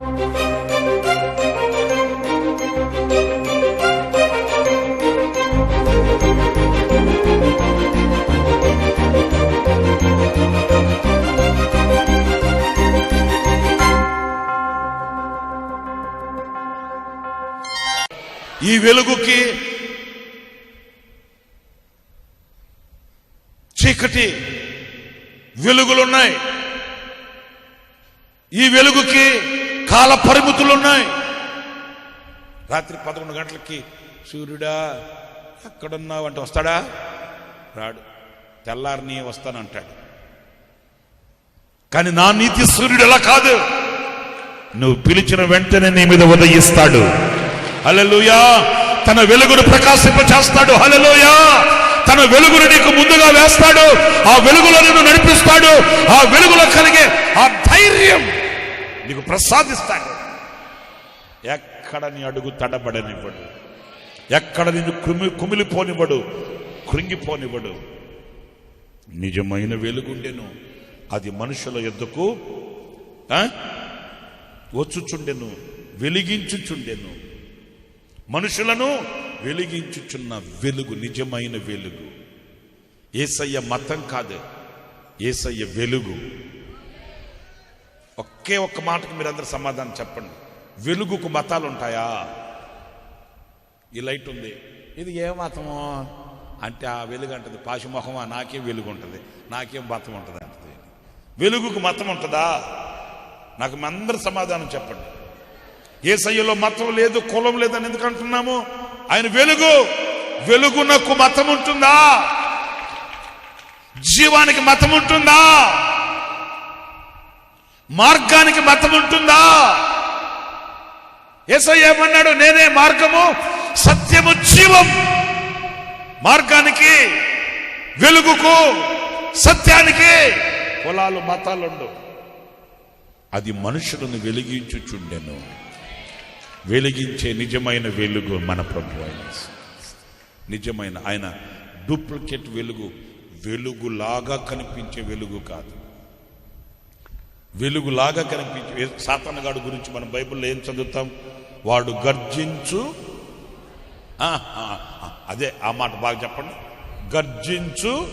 ఈ వెలుగుకి చీకటి వెలుగులున్నాయి. ఈ వెలుగుకి కాల పరిమితులు ఉన్నాయి. రాత్రి పదకొండు గంటలకి సూర్యుడా ఎక్కడున్నావు అంటే వస్తాడా? రాడు. తెల్లారిని వస్తానంటాడు. కానీ నా నీతి సూర్యుడు ఎలా కాదు. నువ్వు పిలిచిన వెంటనే నీ మీద ఉదయిస్తాడు. హలలుయా తన వెలుగును ప్రకాశింప చేస్తాడు తన వెలుగును నీకు ముందుగా వేస్తాడు. ఆ వెలుగులో నిన్ను నడిపిస్తాడు. ఆ వెలుగులో కలిగే ఆ ధైర్యం. నీకు ప్రసాదిస్తాడు ఎక్కడ నీ అడుగు తడబడనివ్వడు. ఎక్కడ నిన్ను కుమి కుమిలిపోనివ్వడు కృంగిపోనివ్వడు. నిజమైన వెలుగుండెను అది మనుషుల ఎద్దుకు వచ్చుచుండెను వెలిగించుచుండెను. మనుషులను వెలిగించుచున్న వెలుగు నిజమైన వెలుగు. ఏసయ్య మతం కాదు ఏసయ్య వెలుగు. ఒకే ఒక్క మాటకి మీరందరూ సమాధానం చెప్పండి. వెలుగుకు మతాలు ఉంటాయా ఈ లైట్ ఉంది. ఇది ఏ మతమో? అంటే ఆ వెలుగు అంటది. పాశుమొహమా నాకేం వెలుగు ఉంటుంది నాకేం మతం ఉంటుంది అంటది. వెలుగుకు మతం ఉంటుందా? నాకు మీ అందరు సమాధానం చెప్పండి. ఏ సయ్యలో మతం లేదు కులం లేదని ఎందుకు అంటున్నాము? ఆయన వెలుగు వెలుగునకు మతం ఉంటుందా? జీవానికి మతం ఉంటుందా? మార్గానికి మతం ఉంటుందా ఏసో ఏమన్నాడు? నేనే మార్గము సత్యము జీవం. మార్గానికి వెలుగుకు సత్యానికి కులాలు మతాలుండు. అది మనుషులను వెలిగించుచుండెను. వెలిగించే నిజమైన వెలుగు మన ప్రభు ఆయన నిజమైన ఆయన డూప్లికేట్ వెలుగు వెలుగులాగా కనిపించే వెలుగు కాదు. వెలుగులాగా కనిపించే. సాతనగాడు గురించి మనం బైబిల్లో ఏం చదువుతాం? వాడు గర్జించు. అదే ఆ మాట బాగా చెప్పండి. గర్జించు.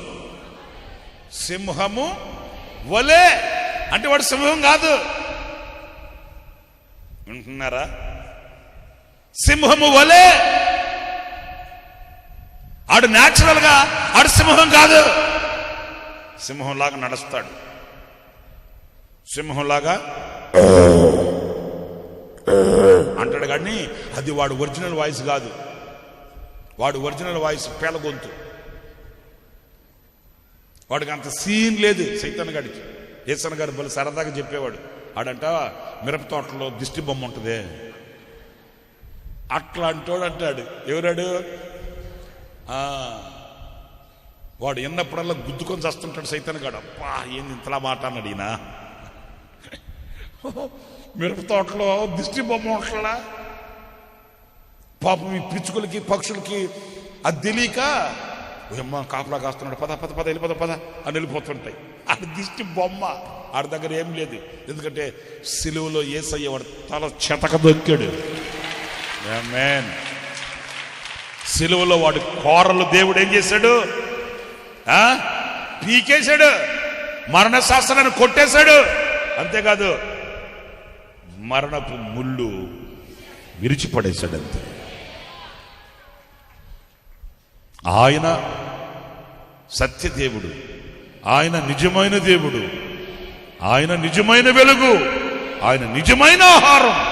సింహము వలే. అంటే వాడు సింహం కాదు. వింటున్నారా? సింహము వలే. ఆడు న్యాచురల్గా ఆడు సింహం కాదు. సింహంలాగా నడుస్తాడు. సింహంలాగా? అంటాడు కానీ అది వాడు ఒరిజినల్ వాయిస్ కాదు. వాడు ఒరిజినల్ వాయిస్ పేల గొంతు వాడికి అంత సీన్ లేదు సైతన్ గడికి. ఏసన్ గారు బలి సరదాగా చెప్పేవాడు. ఆడంట మిరప తోటలో దిష్టి బొమ్మ ఉంటుందే. అట్లా అంటాడు అంటాడు ఎవరాడు? ఆ, వాడు ఎన్నప్పుడల్లా గుద్దుకొని చస్తుంటాడు సైతన్ గాడు. అబ్బా ఏంది ఇంతలా మాట అన్నాడు ఈయన. మిరప తోటలో దిష్టి బొమ్మ ఉంటలా పాపం ఈ పిచ్చుకలకి పక్షులకి అది తెలియక అమ్మ కాపలా కాస్తున్నాడు పద పద పద వెళ్ళిపోద పద అని వెళ్ళిపోతుంటాయి. ఆడి దిష్టి బొమ్మ. ఆడి దగ్గర ఏం లేదు. ఎందుకంటే సిలువలో ఏసయ్య వాడు తల చెతక దొక్కాడు. మేన్ సిలువలో వాడు కోరలు దేవుడు ఏం చేశాడు? ఆ? పీకేశాడు. మరణ శాస్త్రాన్ని కొట్టేశాడు. అంతేకాదు మరణపు ముళ్ళు విరిచిపడేశాడంతే. ఆయన సత్యదేవుడు ఆయన నిజమైన దేవుడు ఆయన నిజమైన వెలుగు ఆయన నిజమైన ఆహారం.